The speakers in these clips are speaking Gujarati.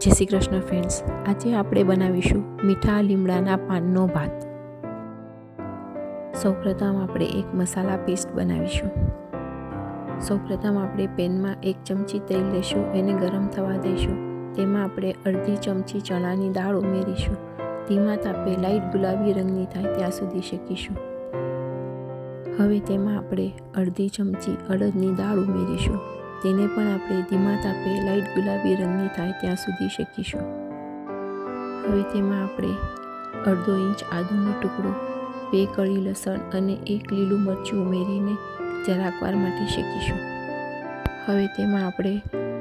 જય શ્રી કૃષ્ણ ફ્રેન્ડ્સ આજે આપણે બનાવીશું મીઠા લીમડાના પાનનો ભાત. સૌપ્રથમ આપણે એક મસાલા પેસ્ટ બનાવીશું. સૌપ્રથમ આપણે પેનમાં એક ચમચી તેલ લઈશું એને ગરમ થવા દઈશું. તેમાં આપણે અડધી ચમચી ચણાની દાળ ઉમેરીશું. ધીમા તાપે લાઇટ ગુલાબી રંગની થાય ત્યાં સુધી શેકીશું. હવે તેમાં આપણે અડધી ચમચી અડદની દાળ ઉમેરીશું. તેને પણ આપણે ધીમા તાપે લાઇટ ગુલાબી રંગની થાય ત્યાં સુધી શેકીશું. હવે તેમાં આપણે અડધો ઇંચ આદુનો ટુકડો, બે કળી લસણ અને એક લીલું મરચું ઉમેરીને જરાક વાર માટે શેકીશું. હવે તેમાં આપણે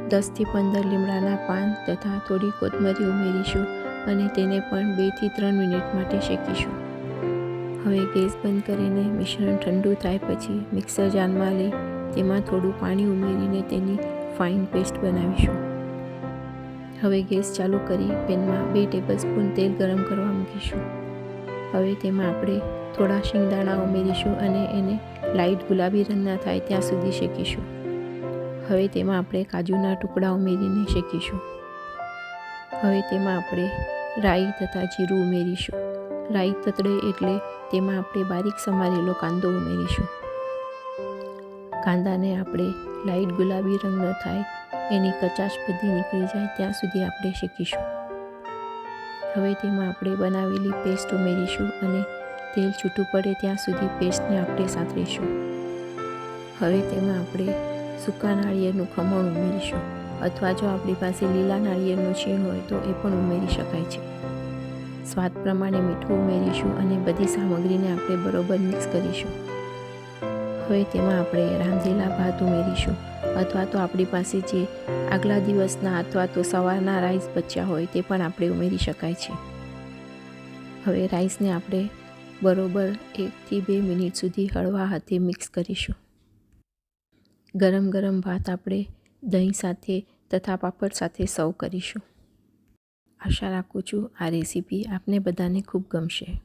દસથી પંદર લીમડાના પાન તથા થોડી કોથમરી ઉમેરીશું અને તેને પણ બેથી ત્રણ મિનિટ માટે શેકીશું. હવે ગેસ બંધ કરીને મિશ્રણ ઠંડુ થાય પછી મિક્સર જારમાં લઈ તેમાં થોડું પાણી ઉમેરીને તેની ફાઇન પેસ્ટ બનાવીશું. હવે ગેસ ચાલુ કરી પેનમાં બે ટેબલસ્પૂન તેલ ગરમ કરવા મૂકીશું. હવે તેમાં આપણે થોડા શિંગદાણા ઉમેરીશું અને એને લાઇટ ગુલાબી રંગના થાય ત્યાં સુધી શેકીશું. હવે તેમાં આપણે કાજુના ટુકડા ઉમેરીને શેકીશું. હવે તેમાં આપણે રાઈ તથા જીરું ઉમેરીશું. રાઈ તતડે એટલે તેમાં આપણે બારીક સમારેલો કાંદો ઉમેરીશું. કાંદાને આપણે લાઇટ ગુલાબી રંગ ન થાય, એની કચાશ બધી નીકળી જાય, ત્યાં સુધી આપણે શેકીશું હવે તેમાં આપણે બનાવેલી પેસ્ટ ઉમેરીશું અને તેલ છૂટું પડે ત્યાં સુધી પેસ્ટને આપણે સાતરીશું હવે તેમાં આપણે સૂકા નાળિયેરનું ખમણ ઉમેરીશું, અથવા જો આપણી પાસે લીલા નાળિયેરનું છીણ હોય તો એ પણ ઉમેરી શકાય છે. સ્વાદ પ્રમાણે મીઠું ઉમેરીશું અને બધી સામગ્રીને આપણે બરોબર મિક્સ કરીશું. હવે તેમાં આપણે રાંધેલા ભાત ઉમેરીશું. અથવા તો આપણી પાસે જે આગલા દિવસના અથવા તો સવારના રાઈસ બચ્યા હોય તે પણ આપણે ઉમેરી શકાય છે. હવે રાઈસને આપણે બરોબર એકથી બે મિનિટ સુધી હળવા હાથે મિક્સ કરીશું. ગરમ ગરમ ભાત આપણે દહીં સાથે તથા પાપડ સાથે સર્વ કરીશું. આશા રાખું છું આ રેસીપી આપને બધાને ખૂબ ગમશે.